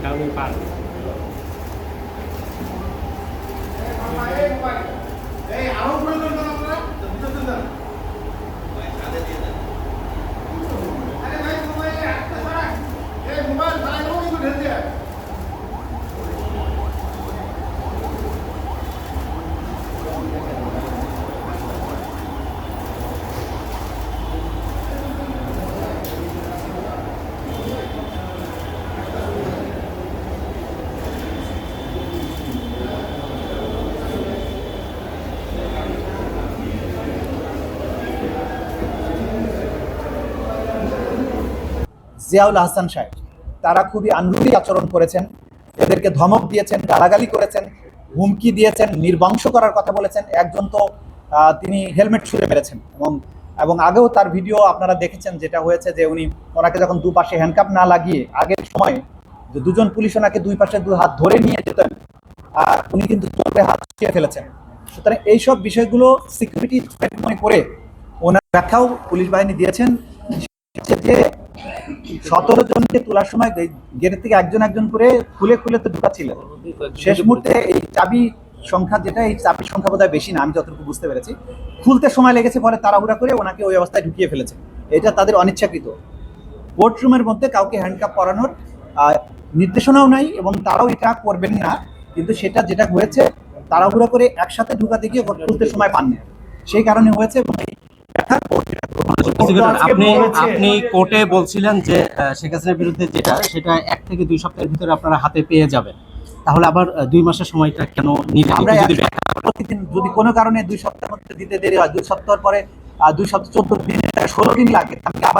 সেটা উনি পান জিয়াউল হাসান সাহেব। তারা খুবই আনরুলি আচরণ করেছেন, এদেরকে ধমক দিয়েছেন, গালাগালি করেছেন, হুমকি দিয়েছেন, নির্বংশ করার কথা বলেছেন। একজন তো তিনি হেলমেট ছুঁড়ে মেরেছেন এবং এবং আগেও তার ভিডিও আপনারা দেখেছেন, যেটা হয়েছে যে উনি ওনাকে যখন দুপাশে হ্যান্ডকাপ না লাগিয়ে আগের সময়ে যে দুজন পুলিশ ওনাকে দুই পাশে দু হাত ধরে নিয়ে যেতেন, আর উনি কিন্তু চোখে হাত ছুঁয়ে ফেলেছেন। সুতরাং এইসব বিষয়গুলো সিকিউরিটি মনে করে ওনার ব্যাখ্যাও পুলিশ বাহিনী দিয়েছেন। যে সতেরো জনকে তোলার সময় গেটের থেকে একজন একজন করে খুলে খুলে তো ঢুকাচ্ছিলেন শেষ মুহূর্তে এই চাবি সংখ্যা যেটা, এই চাবির সংখ্যা বোধহয় বেশি না, আমি যতটুকু বুঝতে পেরেছি। খুলতে সময় লেগেছে, পরে তাড়াহুড়া করে ওনাকে ওই অবস্থায় ঢুকিয়ে ফেলেছে। এটা তাদের অনিচ্ছাকৃত। কোর্টরুমের মধ্যে কাউকে হ্যান্ডকাপ পরানোর নির্দেশনাও নাই এবং তারাও এটা করবেন না, কিন্তু সেটা যেটা হয়েছে, তাড়াহুড়া করে একসাথে ঢুকাতে গিয়ে খুলতে সময় পাননি। সেই কারণে হয়েছে এবং আপনি আপনি কোর্টে বলছিলেন যে শেখ হাসিনার বিরুদ্ধে যেটা সেটা এক থেকে দুই সপ্তাহের ভিতরে আপনারা হাতে পেয়ে যাবেন। তাহলে আবার দুই মাসের সময়টা কেন আমরা প্রতিদিন যদি কোনো কারণে দুই সপ্তাহের মধ্যে দিতে দেরি হয় দুই সপ্তাহ পরে দুই সপ্তাহ চোদ্দ দিন ষোলো দিন লাগে